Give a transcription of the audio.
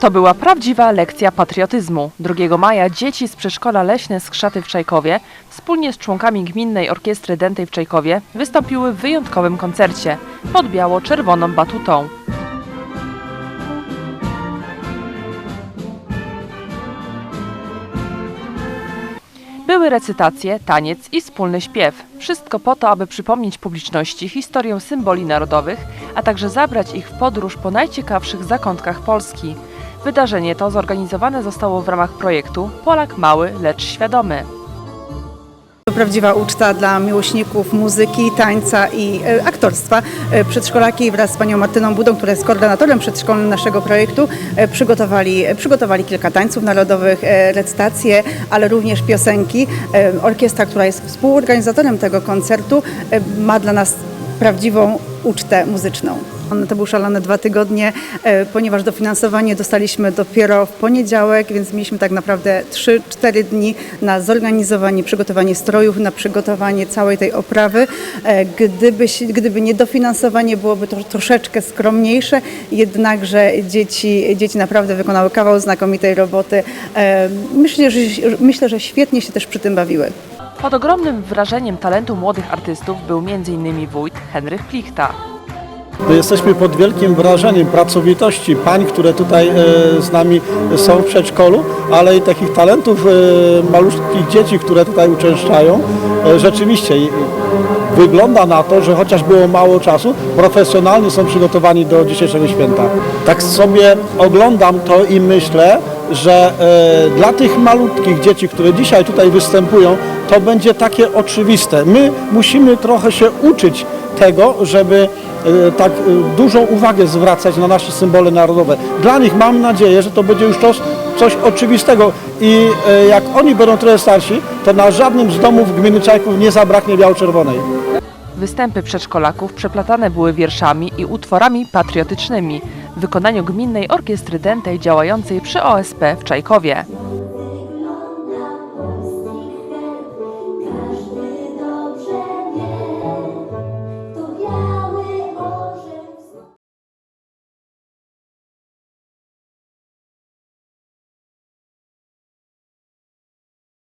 To była prawdziwa lekcja patriotyzmu. 2 maja dzieci z przedszkola Leśne Skrzaty w Czajkowie wspólnie z członkami Gminnej Orkiestry Dętej w Czajkowie wystąpiły w wyjątkowym koncercie pod biało-czerwoną batutą. Były recytacje, taniec i wspólny śpiew. Wszystko po to, aby przypomnieć publiczności historię symboli narodowych, a także zabrać ich w podróż po najciekawszych zakątkach Polski. Wydarzenie to zorganizowane zostało w ramach projektu Polak Mały, lecz świadomy. To prawdziwa uczta dla miłośników muzyki, tańca i e, aktorstwa. E, Przedszkolaki wraz z panią Martyną Budą, która jest koordynatorem przedszkolnym naszego projektu, e, przygotowali, przygotowali kilka tańców narodowych, recytacje, ale również piosenki. Orkiestra, która jest współorganizatorem tego koncertu, ma dla nas prawdziwą ucztę muzyczną. To były szalone dwa tygodnie, e, ponieważ dofinansowanie dostaliśmy dopiero w poniedziałek, więc mieliśmy tak naprawdę 3-4 dni na zorganizowanie, przygotowanie strojów, na przygotowanie całej tej oprawy. E, Gdyby, gdyby nie dofinansowanie, byłoby to troszeczkę skromniejsze, jednakże dzieci, dzieci naprawdę wykonały kawał znakomitej roboty. E, Myślę, że, myślę, że świetnie się też przy tym bawiły. Pod ogromnym wrażeniem talentu młodych artystów był m.in. wójt Henryk Plichta. My jesteśmy pod wielkim wrażeniem pracowitości pań, które tutaj e, z nami są w przedszkolu, ale i takich talentów e, malutkich dzieci, które tutaj uczęszczają. E, Rzeczywiście wygląda na to, że chociaż było mało czasu, profesjonalnie są przygotowani do dzisiejszego święta. Tak sobie oglądam to i myślę, że dla tych malutkich dzieci, które dzisiaj tutaj występują, to będzie takie oczywiste. My musimy trochę się uczyć tego, żeby tak e, dużą uwagę zwracać na nasze symbole narodowe. Dla nich mam nadzieję, że to będzie już coś, coś oczywistego i e, jak oni będą trochę starsi, to na żadnym z domów gminy Czajków nie zabraknie biało-czerwonej. Występy przedszkolaków przeplatane były wierszami i utworami patriotycznymi w wykonaniu Gminnej Orkiestry Dętej działającej przy OSP w Czajkowie.